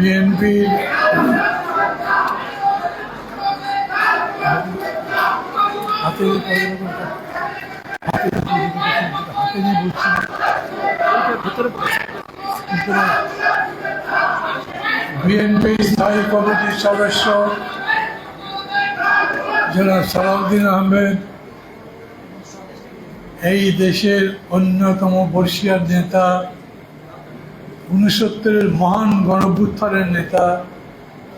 বিএনপির বিএনপি স্থায়ী কমিটির সদস্য জনাব সালাউদ্দিন আহমেদ। এই দেশের অন্যতম বর্ষিয়ার নেতা উনসত্তরের মহান গণভ্যুত্থানের নেতা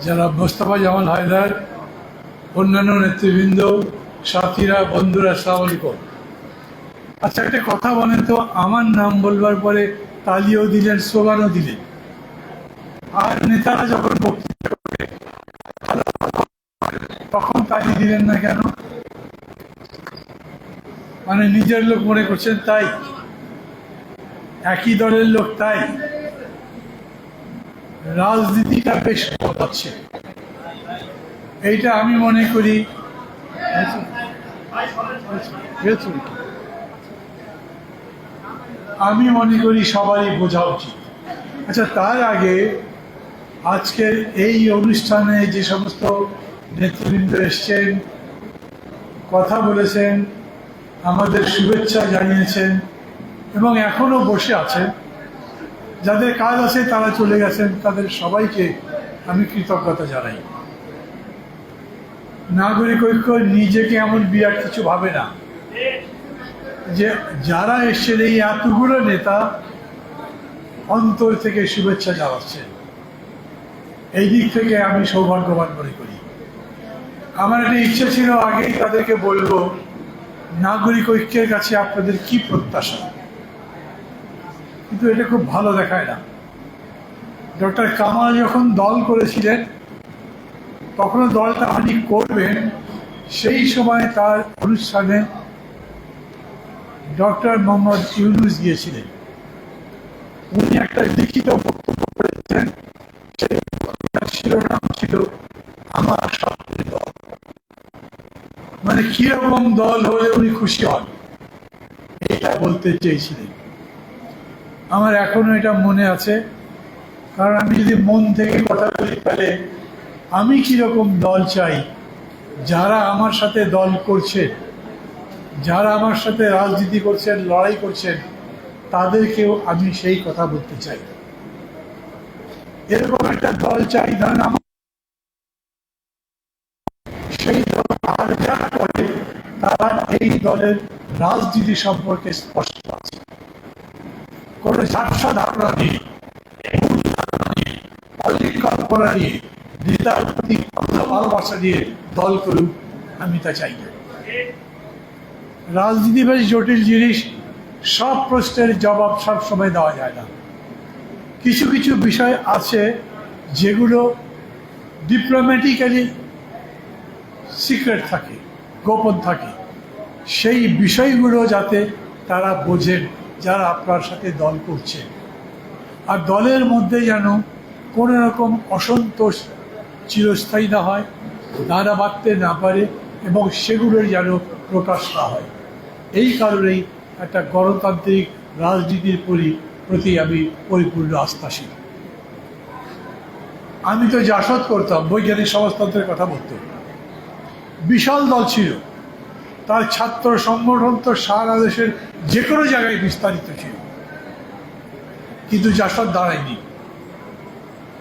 যারা মোস্তফা জামাল হায়দার, অন্যান্য নেতৃবৃন্দ, সাথীরা, বন্ধুরা আসসালামু আলাইকুম আচ্ছা একটা কথা বলেন তো, আমার নাম বলবার পরে তালিও দিলেন স্লোগানও দিলেন। আর নেতারা যখন বক্তৃতা করে, তখন তালি দিলেন না কেন? মানে নিজের লোক মনে করছেন তাই? একই দলের লোক তাই? রাজনীতিটা বেশ বদলাচ্ছে এইটা আমি মনে করি আমি মনে করি সবারই বোঝা উচিত। আচ্ছা তার আগে আজকের এই অনুষ্ঠানে যে সমস্ত নেতৃবৃন্দ এসছেন, কথা বলেছেন, আমাদের শুভেচ্ছা জানিয়েছেন এবং এখনও বসে আছেন যাদের কাজ আছে তারা চলে গেছেন, তাদের সবাইকে আমি কৃতজ্ঞতা জানাই। নাগরিক ঐক্য নিজেকে এমন বিরাট কিছু ভাবে না যে যারা এসছেন এই এতগুলো নেতা অন্তর থেকে শুভেচ্ছা জানাচ্ছেন। এই দিক থেকে আমি সৌভাগ্যবান মনে করি। আমার একটা ইচ্ছে ছিল আগেই তাদেরকে বলব, নাগরিক ঐক্যের কাছে আপনাদের কি প্রত্যাশা? কিন্তু এটা খুব ভালো দেখায় না। ডক্টর কামাল যখন দল করেছিলেন, তখনও দলটা উনি করবেন, সেই সময় তার অনুষ্ঠানে ডক্টর মোহাম্মদ ইউনুস গিয়েছিলেন। উনি একটা লিখিত বক্তব্য করেছেন, সেই শিরোনাম ছিল, আমার স্বপ্নের দল। মানে কীরকম দল হলে উনি খুশি হন, এটা বলতে চেয়েছিলেন। আমার এখনও এটা মনে আছে। কারণ আমি যদি মন থেকে কথা বলি তাহলে আমি কীরকম দল চাই? যারা আমার সাথে দল করছে, যারা আমার সাথে রাজনীতি করছেন, লড়াই করছেন, তাদেরকেও আমি সেই কথা বলতে চাই। এরকম একটা দল চাই ধরেন আমার সেই দল আর যারা করে, তারা এই দলের রাজনীতি সম্পর্কে স্পষ্ট আছে। কোন ধারণা নেই ভুল ধারণা নেই অলিক কল্পনা নিয়ে নেতার প্রতি ভালোবাসা দিয়ে দল করুক, আমি তা চাই। রাজনীতি বেশ জটিল জিনিস, সব প্রশ্নের জবাব সব সময় দেওয়া যায় না। কিছু কিছু বিষয় আছে যেগুলো ডিপ্লোম্যাটিক্যালি সিক্রেট থাকে, গোপন থাকে। সেই বিষয়গুলো যাতে তারা বোঝেন। যারা আপনার সাথে দল করছে। আর দলের মধ্যে যেন কোনো রকম অসন্তোষ চিরস্থায়ী না হয় দাঁড়া বাঁধতে না পারে এবং সেগুলোর যেন প্রকাশ না হয়। এই কারণেই একটা গণতান্ত্রিক রাজনীতির পরি প্রতি আমি পরিপূর্ণ আস্থাশীল। আমি তো জাসদ করতাম, বৈজ্ঞানিক সমাজতন্ত্রের কথা বলতো। বিশাল দল ছিল। তার ছাত্র সংগঠন তো সারা দেশের যে কোনো জায়গায় বিস্তারিত ছিল। কিন্তু জাসদ দাঁড়ায়নি।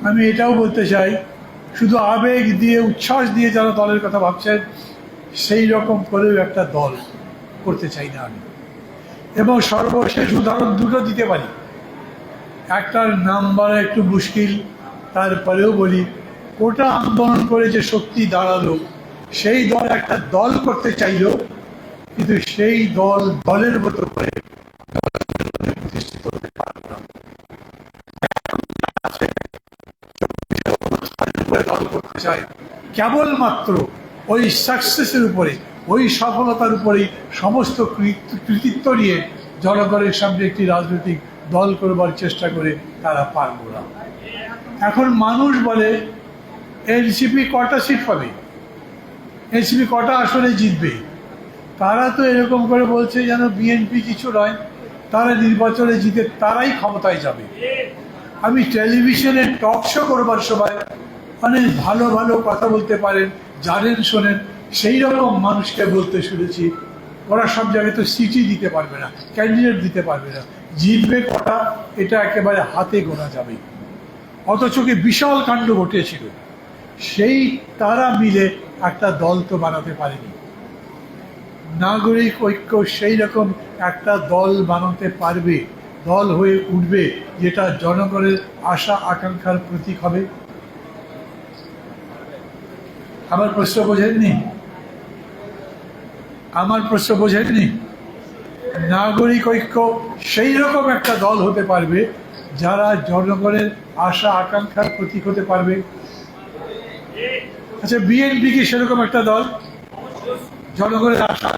আমি এটাও বলতে চাই, শুধু আবেগ দিয়ে, উচ্ছ্বাস দিয়ে যারা দলের কথা ভাবছেন, সেই রকম করেও একটা দল করতে চাই না আমি। এবং সর্বশেষ উদাহরণ দুটো দিতে পারি। একটার নাম বলা একটু মুশকিল, তারপরেও বলি ওটা আন্দোলন করে যে শক্তি দাঁড়াল সেই দল একটা দল করতে চাইলো, কিন্তু সেই দল দলের মতো করে প্রতিষ্ঠিত হতে পারল না দল করতে চায় কেবলমাত্র ওই সাকসেসের উপরে, ওই সফলতার উপরেই সমস্ত কৃত- কৃতিত্ব নিয়ে জনগণের সামনে একটি রাজনৈতিক দল করবার চেষ্টা করে তারা পারল না। এখন মানুষ বলে, এনসিপি কটা সিট পাবে? এনসিপি কটা আসলে জিতবে? তারা তো এরকম করে বলছে যেন বিএনপি কিছু নয়, তারা নির্বাচনে জিতে তারাই ক্ষমতায় যাবে। আমি টেলিভিশনে টক শো করবার সময় অনেক ভালো ভালো কথা বলতে পারেন, জানেন, শোনেন, সেই রকম মানুষকে বলতে শুনেছি। ওরা সব জায়গায় তো সিটি দিতে পারবে না, ক্যান্ডিডেট দিতে পারবে না। জিতবে কটা, এটা একেবারে হাতে গোনা যাবে। অথচ কি বিশাল কাণ্ড ঘটেছিল। সেই তারা মিলে একটা দল তো বানাতে পারেনি। নাগরিক ঐক্য সেই রকম একটা দল বানাতে পারবে, দল হয়ে উঠবে, যেটা জনগণের আশা আকাঙ্ক্ষার প্রতীক হবে। আমার প্রশ্ন বোঝেননি? আমার প্রশ্ন বোঝেননি? নাগরিক ঐক্য সেই রকম একটা দল হতে পারবে, যারা জনগণের আশা আকাঙ্ক্ষার প্রতীক হতে পারবে। আচ্ছা বিএনপি কি সেরকম একটা দল? জনগণের আশা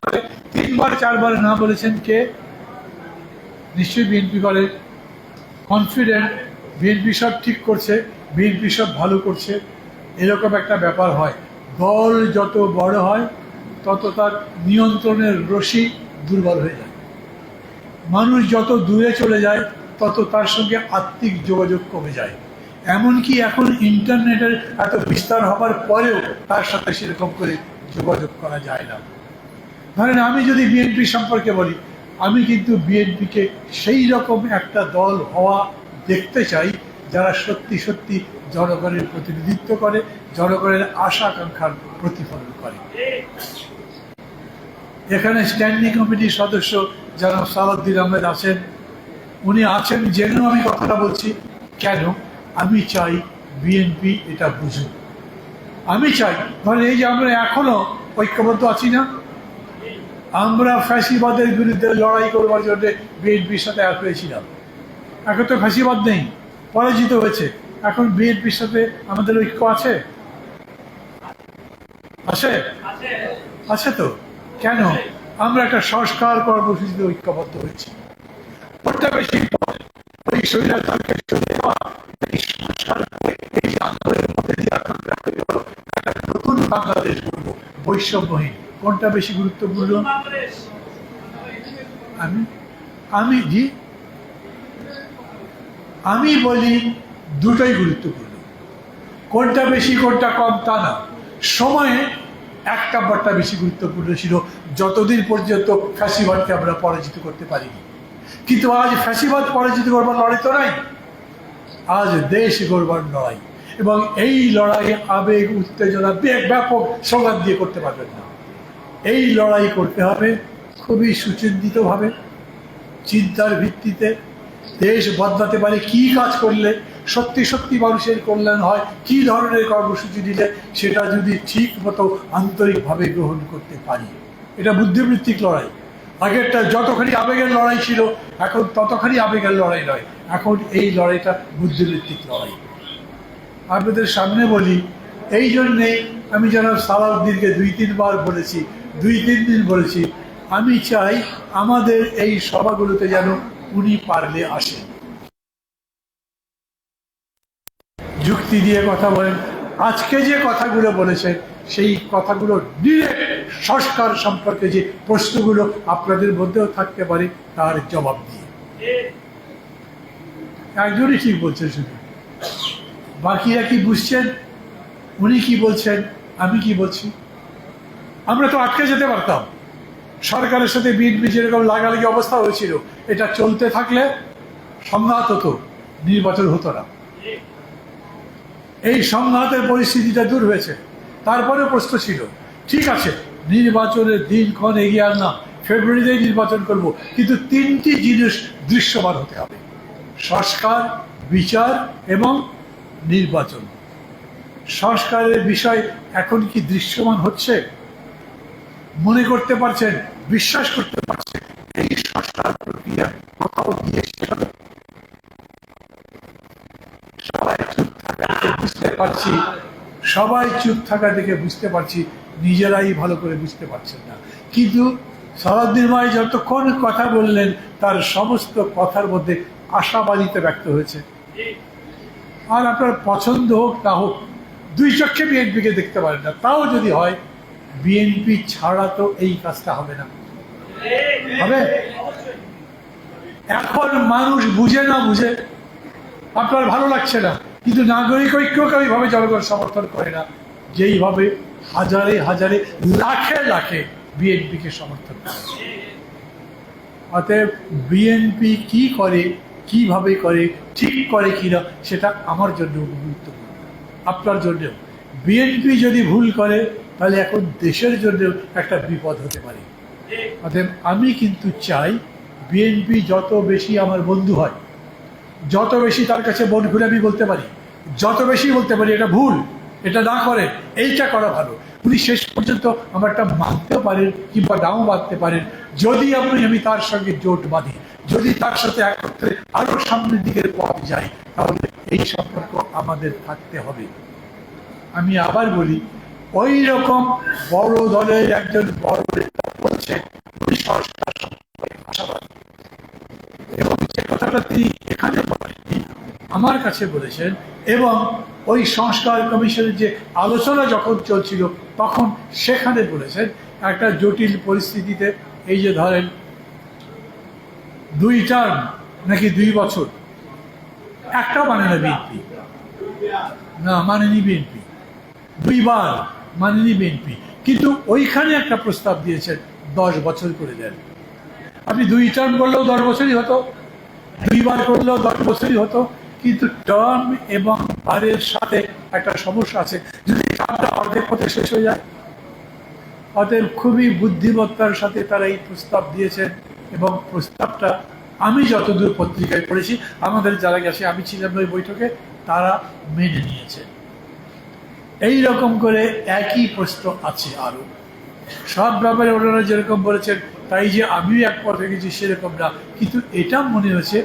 করে তিনবার, চারবার না বলেছেন কে? কনফিডেন্ট বিএনপি সব ঠিক করছে বিএনপি সব ভালো করছে। এরকম একটা ব্যাপার হয়। দল যত বড় হয়, তত তার নিয়ন্ত্রণের রশি দুর্বল হয়ে যায়। মানুষ যত দূরে চলে যায়, তত তার সঙ্গে আত্মিক যোগাযোগ কমে যায়। এমনকি এখন ইন্টারনেটের এত বিস্তার হবার পরেও তার সাথে সেরকম করে যোগাযোগ করা যায় না। ধরেন আমি যদি বিএনপি সম্পর্কে বলি, আমি কিন্তু বিএনপিকে সেই রকম একটা দল হওয়া দেখতে চাই, যারা সত্যি সত্যি জনগণের প্রতিনিধিত্ব করে, জনগণের আশা আকাঙ্ক্ষার প্রতিফলন করে। এখানে স্ট্যান্ডিং কমিটির সদস্য যারা সালাদ্দিন আহমেদ আছেন, উনি আছেন জেনেও আমি কথাটা বলছি, কেন? আমি চাই বিএনপি এটা বুঝুক। আমি চাই, ধরেন এই যে আমরা এখনও ঐক্যবদ্ধ আছি না, আমরা ফ্যাসিবাদের বিরুদ্ধে লড়াই করবার জন্য বিএনপির সাথে এক হয়েছিলাম এখন তো ফ্যাসিবাদ নেই, পরাজিত হয়েছে। এখন বিএনপির সাথে আমাদের ঐক্য আছে? আছে। আছে তো? কেন? আমরা একটা সংস্কার কর্মসূচিতে ঐক্যবদ্ধ হয়েছি। কোনটা বেশি গুরুত্বপূর্ণ? আমি আমি জি, আমি বলি দুটোই গুরুত্বপূর্ণ। কোনটা বেশি, কোনটা কম তা না। সময়ে এক নাম্বারটা বেশি গুরুত্বপূর্ণ ছিল, যতদিন পর্যন্ত ফ্যাসিবাদকে আমরা পরাজিত করতে পারিনি। কিন্তু আজ ফ্যাসিবাদ পরাজিত করবার লড়াই তো নাই। আজ দেশ গড়বার লড়াই। এবং এই লড়াই আবেগ, উত্তেজনা বেগ ব্যাপক সংঘাত দিয়ে করতে পারবেন না। এই লড়াই করতে হবে খুবই সুচিন্তিতভাবে, চিন্তার ভিত্তিতে। দেশ বদলাতে পারে, কি কাজ করলে সত্যি সত্যি মানুষের কল্যাণ হয়, কি ধরনের কর্মসূচি দিলে সেটা যদি ঠিক মতো আন্তরিকভাবে গ্রহণ করতে পারি? এটা বুদ্ধিবৃত্তিক লড়াই। আগেরটা যতখানি আবেগের লড়াই ছিল, এখন ততখানি আবেগের লড়াই নয়। এখন এই লড়াইটা বুদ্ধিবৃত্তিক লড়াই। আপনাদের সামনে বলি, এই জন্যে আমি যেন সালাউদ্দিনকে দুই তিনবার বলেছি, দুই তিন দিন বলেছি, আমি চাই আমাদের এই সভাগুলোতে যেন উনি পারলে আসেন। যুক্তি দিয়ে কথা বলেন। আজকে যে কথাগুলো বলেছেন, সেই কথাগুলো ডিরেক্ট সংস্কার সম্পর্কে যে প্রশ্নগুলো আপনাদের মধ্যেও থাকতে পারে, তার জবাব দিয়ে। একজনই ঠিক বলছেন শুধু। বাকিরা কি বুঝছেন? উনি কি বলছেন? আমি কি বলছি? আমরা তো আটকে যেতে পারতাম। সরকারের সাথে বিএনপি যেরকম লাগালাগি অবস্থা হয়েছিল, এটা চলতে থাকলে সংঘাত হতো নির্বাচন হতো না। এই সংঘাতের পরিস্থিতিটা দূর হয়েছে। তারপরে প্রশ্ন ছিল, ঠিক আছে, নির্বাচনের দিনক্ষণ এগিয়ে আনলাম ফেব্রুয়ারিতেই নির্বাচন করব, কিন্তু তিনটি জিনিস দৃশ্যমান হতে হবে। সংস্কার, বিচার এবং নির্বাচন। সংস্কারের বিষয় এখন কি দৃশ্যমান হচ্ছে? মনে করতে পারছেন, বিশ্বাস করতে পারছেন, এই সংস্কার প্রক্রিয়া কোথাও গিয়ে হবে সবাই চুপ থাকা দেখে বুঝতে পারছি। সবাই চুপ থাকা দেখে বুঝতে পারছি নিজেরাই ভালো করে বুঝতে পারছেন না। কিন্তু সারাদিন মাই যতক্ষণ কথা বললেন, তার সমস্ত কথার মধ্যে আশাবাদিতে ব্যক্ত হয়েছে। আর আপনার পছন্দ হোক না হোক, দুই চক্ষে বিএনপিকে দেখতে পারেন না। তাও যদি হয়, বিএনপি ছাড়া তো এই কাজটা হবে না। হবে? এখন মানুষ বুঝে না বুঝে আপনার ভালো লাগছে না? কিন্তু নাগরিক ঐক্যকে ওইভাবে জনগণ সমর্থন করে না। যেইভাবে হাজারে হাজারে লাখে লাখে বিএনপিকে সমর্থন করে অতএব বিএনপি কি করে, কীভাবে করে, ঠিক করে কিনা সেটা আমার জন্য গুরুত্বপূর্ণ। আপনার জন্যও। বিএনপি যদি ভুল করে, তাহলে এখন দেশের জন্য একটা বিপদ হতে পারে। অতএব আমি কিন্তু চাই বিএনপি যত বেশি আমার বন্ধু হয়, যত বেশি তার কাছে মন খুলে আমি বলতে পারি যত বেশি বলতে পারি এটা ভুল, এটা না করে এইটা করা ভালো। উনি শেষ পর্যন্ত আমারটা মানতেও পারেন কিংবা নাও মানতে পারেন। যদি আপনি, আমি তার সঙ্গে জোট বাঁধি, যদি তার সাথে একত্রে আরও সামনের দিকের পথ যাই, তাহলে এই সম্পর্ক আমাদের থাকতে হবে। আমি আবার বলি, ওই রকম বড় দলের একজন বড় নেতা বলছে উনি সংস্কার সম্পর্কে আশাবাদী। এবং যে কথাটা তিনি এখানে বলেননি আমার কাছে বলেছেন, এবং ওই সংস্কার কমিশনের যে আলোচনা যখন চলছিল, তখন সেখানে বলেছেন, একটা জটিল পরিস্থিতিতে এই যে ধরেন দুই টার্ম নাকি দুই বছর, একটা মানে না বিএনপি? না মানেনি বিএনপি। দুইবার মানেনি বিএনপি। কিন্তু ওইখানে একটা প্রস্তাব দিয়েছেন, দশ বছর করে দেন। আপনি দুই টার্ম করলেও দশ বছরই হতো, দুইবার করলেও দশ বছরই হতো কিন্তু টার্ম এবং বারের সাথে একটা সমস্যা আছে। যদি টার্মটা অর্ধেক পথে শেষ হয়ে যায়, অতএব খুবই বুদ্ধিমত্তার সাথে তারা এই প্রস্তাব দিয়েছেন এবং প্রস্তাবটা আমি যতদূর পত্রিকায় পড়েছি, আমাদের যারা গেছে, আমি ছিলাম ওই বৈঠকে, তারা মেনে নিয়েছে। এই রকম করে একই প্রশ্ন আছে আরও সব ব্যাপারে ওনারা যেরকম বলেছেন, তাই যে আমিও এক পথে গেছি সেরকম না। কিন্তু এটা মনে হচ্ছে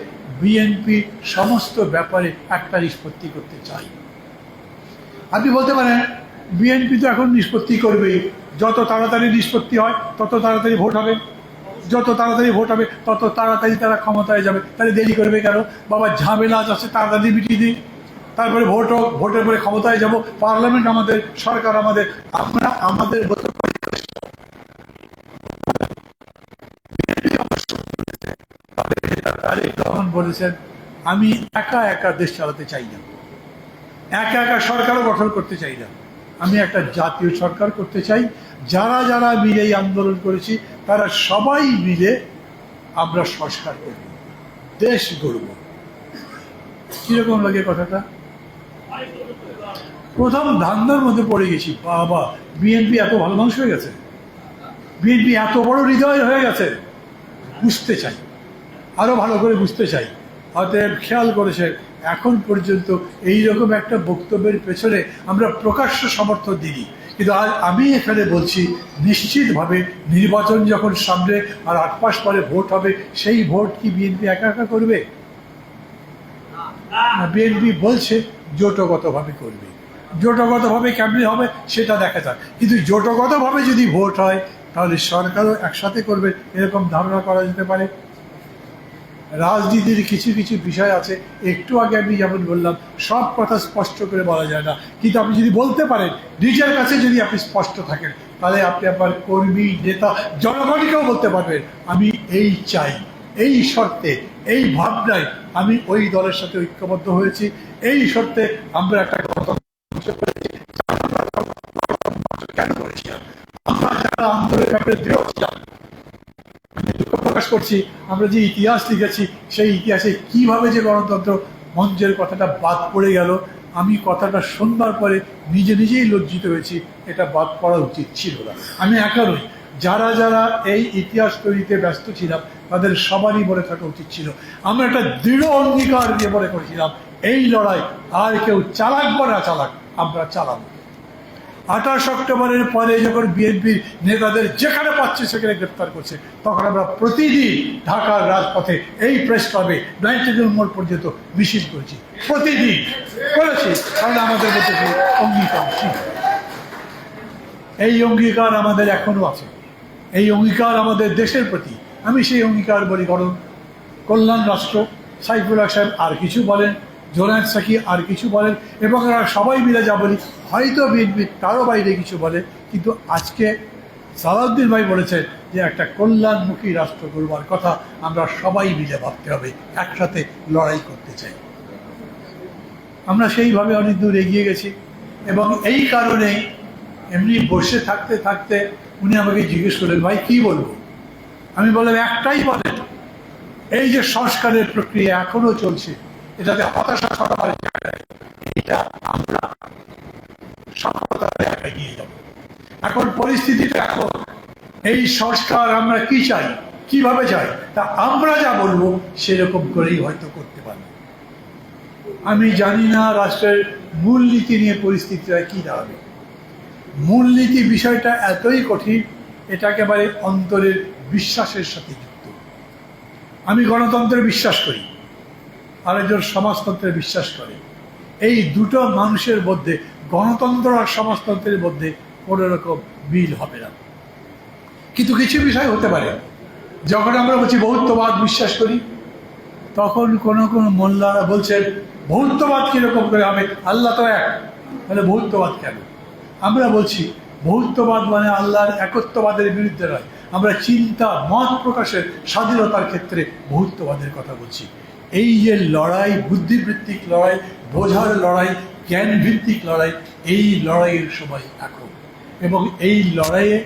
বিএনপি সমস্ত ব্যাপারে একটা নিষ্পত্তি করতে চাই। আপনি বলতে পারেন বিএনপি তো এখন নিষ্পত্তি করবেই। যত তাড়াতাড়ি নিষ্পত্তি হয়, তত তাড়াতাড়ি ভোট হবে। যত তাড়াতাড়ি ভোট হবে, তত তাড়াতাড়ি তারা ক্ষমতায় যাবে। তাহলে দেরি করবে কেন? বাবা, ঝামেলা আছে, তাড়াতাড়ি মিটিয়ে দিই। তারপরে ভোট হোক, ভোটের পরে ক্ষমতায় যাব। পার্লামেন্ট আমাদের, সরকার আমাদের। আমরা আমাদের তারেক রহমান বলেছেন, আমি একা একা দেশ চালাতে চাই না। একা একা সরকারও গঠন করতে চাই না। আমি একটা জাতীয় সরকার করতে চাই। যারা যারা মিলে এই আন্দোলন করেছি, তারা সবাই মিলে আমরা সংস্কার করব। দেশ গড়ব। কীরকম লাগে কথাটা? প্রথম ধান্দার মধ্যে পড়ে গেছি। বাবা, বিএনপি এত ভালো মানুষ হয়ে গেছে? বিএনপি এত বড় হৃদয় হয়ে গেছে? বুঝতে চাই। আরও ভালো করে বুঝতে চাই। অতএব খেয়াল করেছে এখন পর্যন্ত এই রকম একটা বক্তব্যের পেছনে আমরা প্রকাশ্য সমর্থন দিই কিন্তু আজ আমি এখানে বলছি, নিশ্চিতভাবে নির্বাচন যখন সামনে আর আট মাস পরে ভোট হবে, সেই ভোট কি বিএনপি একা একা করবে? বিএনপি বলছে জোটগতভাবে করবে। জোটগতভাবে কেমনি হবে সেটা দেখা যাক। কিন্তু জোটগতভাবে যদি ভোট হয়, তাহলে সরকারও একসাথে করবে, এরকম ধারণা করা যেতে পারে। রাজনীতির কিছু কিছু বিষয় আছে, একটু আগে আমি যেমন বললাম, সব কথা স্পষ্ট করে বলা যায় না কিন্তু আপনি যদি বলতে পারেন, নিজের কাছে যদি আপনি স্পষ্ট থাকেন, তাহলে আপনি আপনার কর্মী, নেতা, জনগণকেও বলতে পারবেন, আমি এই চাই, এই শর্তে, এই ভাবনায় আমি ওই দলের সাথে ঐক্যবদ্ধ হয়েছি, এই শর্তে আমরা একটা। কেন করেছিলাম আমরা যারা আন্দোলনের ব্যাপারে দৃঢ় ছিলাম দুঃখ প্রকাশ করছি, আমরা যে ইতিহাস লিখেছি, সেই ইতিহাসে কীভাবে যে গণতন্ত্র, মঞ্চের কথাটা বাদ পড়ে গেল, আমি কথাটা শোনবার পরে নিজে নিজেই লজ্জিত হয়েছি, এটা বাদ পড়া উচিত ছিল না। আমি একা নই, যারা যারা এই ইতিহাস তৈরিতে ব্যস্ত ছিলাম, তাদের সবারই বলে থাকা উচিত ছিল। আমরা একটা দৃঢ় অঙ্গীকার দিয়ে মনে করেছিলাম, এই লড়াই আর কেউ চালাক বা না চালাক, আমরা চালাবো। আঠাশ অক্টোবরের পরে যখন বিএনপির নেতাদের যেখানে পাচ্ছে সেখানে গ্রেপ্তার করছে, তখন আমরা প্রতিদিন ঢাকার রাজপথে এই প্রেস ক্লাবে নাইনটিন মোড় পর্যন্ত মিছিল করেছি। প্রতিদিন করেছি, কারণ আমাদের মধ্যে অঙ্গীকার ছিল এই অঙ্গীকার আমাদের এখনও আছে। এই অঙ্গীকার আমাদের দেশের প্রতি। আমি সেই অঙ্গীকার বলি গণ কল্যাণ রাষ্ট্র সাইফুল্লাহ সাহেব আর কিছু বলেন জোনায়দ সাকি আর কিছু বলেন এবং এরা সবাই মিলে যা বলি, হয়তো বিএনপি তারও বাইরে কিছু বলে, কিন্তু আজকে সালাউদ্দিন ভাই বলেছেন যে একটা কল্যাণমুখী রাষ্ট্র গড়বার কথা আমরা সবাই মিলে ভাবতে হবে, একসাথে লড়াই করতে চাই। আমরা সেইভাবে অনেক দূর এগিয়ে গেছি এবং এই কারণেই এমনি বসে থাকতে থাকতে উনি আমাকে জিজ্ঞেস করলেন, ভাই, কি বলব? আমি বললাম, একটাই বলেন, এই যে সংস্কারের প্রক্রিয়া এখনও চলছে এটাতে হতাশা সবার জায়গায় এটা আমরা সফলতার জায়গায় নিয়ে যাব। এখন পরিস্থিতিটা এখন, এই সংস্কার আমরা কি চাই, কীভাবে চাই, তা আমরা যা বলব সেরকম করেই হয়তো করতে পারব। আমি জানি না রাষ্ট্রের মূলনীতি নিয়ে পরিস্থিতিটা কি দাঁড়াবে। মূলনীতি বিষয়টা এতই কঠিন, এটা একেবারে অন্তরের বিশ্বাসের সাথে যুক্ত। আমি গণতন্ত্রে বিশ্বাস করি। আরেকজন সমাজতন্ত্রে বিশ্বাস করে। এই দুটো মানুষের মধ্যে গণতন্ত্র আর সমাজতন্ত্রের মধ্যে কোনো রকম মিল হবে না। কিন্তু কিছু বিষয় হতে পারে। যখন আমরা বলছি বহুত্ববাদ বিশ্বাস করি, তখন কোন কোন মোল্লারা বলছেন বহুত্ববাদ কীরকম করে হবে? আল্লাহ তো এক। তাহলে বহুত্ববাদ কেন? আমরা বলছি বহুত্ববাদ মানে আল্লাহর একত্ববাদের বিরুদ্ধে নয়। আমরা চিন্তা, মত প্রকাশের স্বাধীনতার ক্ষেত্রে বহুত্ববাদের কথা বলছি। এই যে লড়াই, বুদ্ধিবৃত্তিক লড়াই, বোঝার লড়াই জ্ঞান ভিত্তিক লড়াই, এই লড়াইয়ের সময় এখন। এবং এই লড়াইয়ে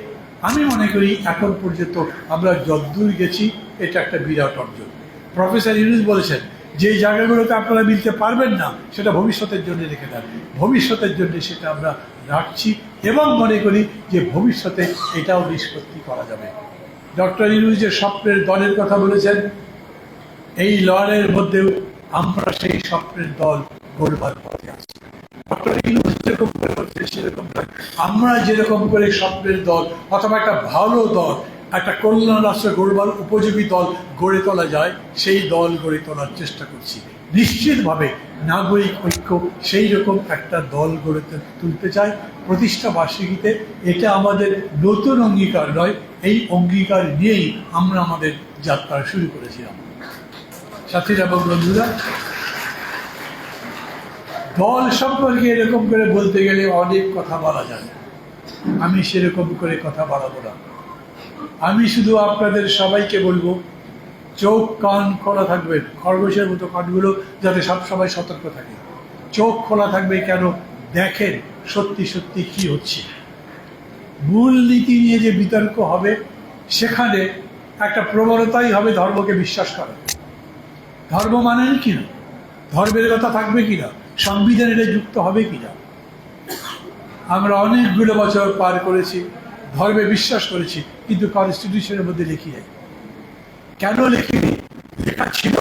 আমি মনে করি এখন পর্যন্ত আমরা যদ্দূর গেছি, এটা একটা বিরাট অর্জন। প্রফেসর ইউনুস বলেছেন, যে জায়গাগুলোতে আপনারা মিলতে পারবেন না, সেটা ভবিষ্যতের জন্য রেখে দেন। ভবিষ্যতের জন্য সেটা আমরা রাখছি এবং মনে করি যে ভবিষ্যতে এটাও নিষ্পত্তি করা যাবে। ডক্টর ইউনুস যে স্বপ্নের দলের কথা বলেছেন এই লড়াইয়ের মধ্যেও আমরা সেই স্বপ্নের দল গড়বার পথে আছি। যেরকম করে সেরকম আমরা যেরকম করে স্বপ্নের দল, অথবা একটা ভালো দল, একটা কল্যাণ রাষ্ট্র গড়বার উপযোগী দল গড়ে তোলা যায়, সেই দল গড়ে তোলার চেষ্টা করছি। নিশ্চিতভাবে নাগরিক ঐক্য সেই রকম একটা দল গড়ে তুলতে চাই প্রতিষ্ঠা বার্ষিকীতে এটা আমাদের নতুন অঙ্গীকার নয়, এই অঙ্গীকার নিয়েই আমরা আমাদের যাত্রা শুরু করেছিলাম। সাথীরা এবং বন্ধুরা। দল সম্পর্কে এরকম করে বলতে গেলে অনেক কথা বলা যায়। আমি সেরকম করে কথা বাড়াবো না। আমি শুধু আপনাদের সবাইকে বলব, চোখ কান খোলা থাকবেন খরগোশের মতো কানগুলো যাতে সব সময় সতর্ক থাকে। চোখ খোলা থাকবে কেন? দেখেন সত্যি সত্যি কি হচ্ছে। মূল নীতি নিয়ে যে বিতর্ক হবে, সেখানে একটা প্রবণতাই হবে ধর্মকে বিশ্বাস করা ধর্ম মানেন কি না? ধর্মের কথা থাকবে কি না? সংবিধান এটা যুক্ত হবে কি না? আমরা অনেকগুলো বছর পার করেছি, ধর্মে বিশ্বাস করেছি, কিন্তু কনস্টিটিউশনের মধ্যে লিখি নাই। কেন লিখিনি? লেখা ছিল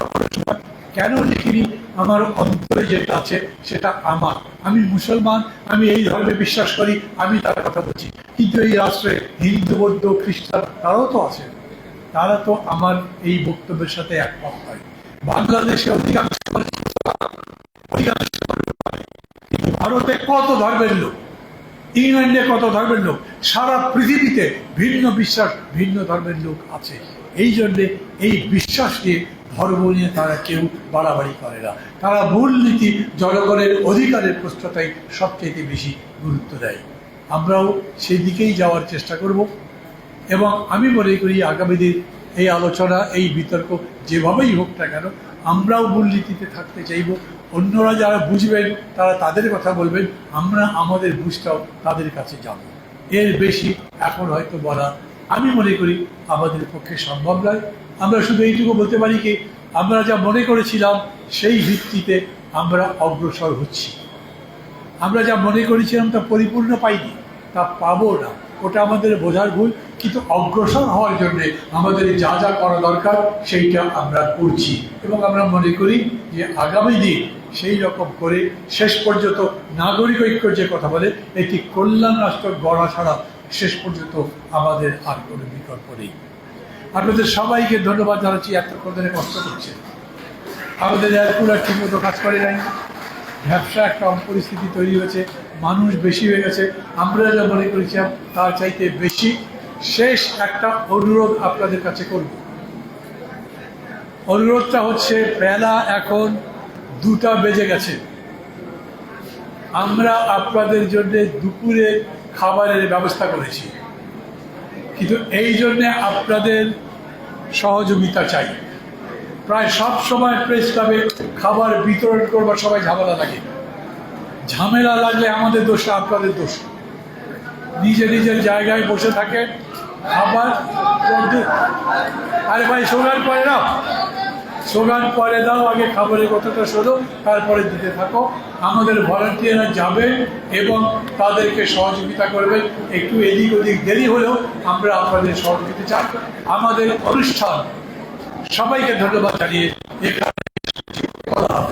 কেন লিখিনি? আমার অন্তরে যেটা আছে, সেটা আমার। আমি মুসলমান, আমি এই ধর্মে বিশ্বাস করি, আমি তার কথা বলছি। কিন্তু এই রাষ্ট্রে হিন্দু, বৌদ্ধ, খ্রিস্টান, তারাও তো আছে। তারা তো আমার এই বক্তব্যের সাথে একমত হয় বাংলাদেশে অধিকাংশ অধিকাংশ। কিন্তু ভারতে কত ধর্মের লোক, ইংল্যান্ডে কত ধর্মের লোক, সারা পৃথিবীতে ভিন্ন বিশ্বাস, ভিন্ন ধর্মের লোক আছে এই জন্যে এই বিশ্বাস নিয়ে ধর্ম নিয়ে তারা কেউ বাড়াবাড়ি করে না তারা মূলনীতি জনগণের অধিকারের প্রশ্নটাই সবচেয়ে বেশি গুরুত্ব দেয় আমরাও সেই দিকেই যাওয়ার চেষ্টা করব এবং আমি মনে করি আগামী দিন এই আলোচনা, এই বিতর্ক যেভাবেই হোক না কেন, আমরাও মূলনীতিতে থাকতে চাইব। অন্যরা যারা বুঝবেন, তারা তাদের কথা বলবেন, আমরা আমাদের বুঝটাও তাদের কাছে যাব। এর বেশি এখন হয়তো বলা আমি মনে করি আমাদের পক্ষে সম্ভব নয়। আমরা শুধু এইটুকু বলতে পারি কি, আমরা যা মনে করেছিলাম, সেই ভিত্তিতে আমরা অগ্রসর হচ্ছি। আমরা যা মনে করেছিলাম তা পরিপূর্ণ পাইনি, তা পাবো না। ওটা আমাদের বোঝার ভুল, কিন্তু অগ্রসর হওয়ার জন্য আমাদের যা যা করা দরকার সেইটা আমরা করছি। এবং আমরা মনে করি যে আগামী দিন সেই রকম করে শেষ পর্যন্ত নাগরিক ঐক্যর যে কথা বলে একটি কল্যাণ রাষ্ট্র গড়া ছাড়া শেষ পর্যন্ত আমাদের আর কোনো বিকল্প নেই। আপনাদের সবাইকে ধন্যবাদ জানাচ্ছি এতক্ষণ ধরে কষ্ট করছে। আমাদের এয়ারকুলার ঠিকমতো কাজ করে নাই। ব্যবসা একটা পরিস্থিতি তৈরি হয়েছে। মানুষ বেশি হয়ে গেছে। আমরা যা মনে করেছিলাম তার চাইতে বেশি শেষ একটা অনুরোধ আপনাদের কাছে করব। অনুরোধটা হচ্ছে, বেলা এখন দুটা বেজে গেছে। আমরা আপনাদের জন্য দুপুরে খাবারের ব্যবস্থা করেছি। কিন্তু এই জন্যে আপনাদের সহযোগিতা চাই। প্রায় সব সময় প্রেস ক্লাবে খাবার বিতরণ করবার সবাই ঝামেলা লাগে। ঝামেলা লাগলে আমাদের দোষ, আপনাদের দোষ। নিজে নিজের জায়গায় বসে থাকে পর্যন্ত- আরে ভাই, সোগান পরে দাও সোগান পরে দাও, আগে খাবারের কথাটা শোনো, তারপরে দিতে থাকো। আমাদের ভলান্টিয়াররা যাবে এবং তাদেরকে সহযোগিতা করবে। একটু এদিক ওদিক দেরি হলেও আমরা আপনাদের সহযোগিতা চাই। আমাদের অনুষ্ঠান সবাইকে ধন্যবাদ জানিয়ে এখানে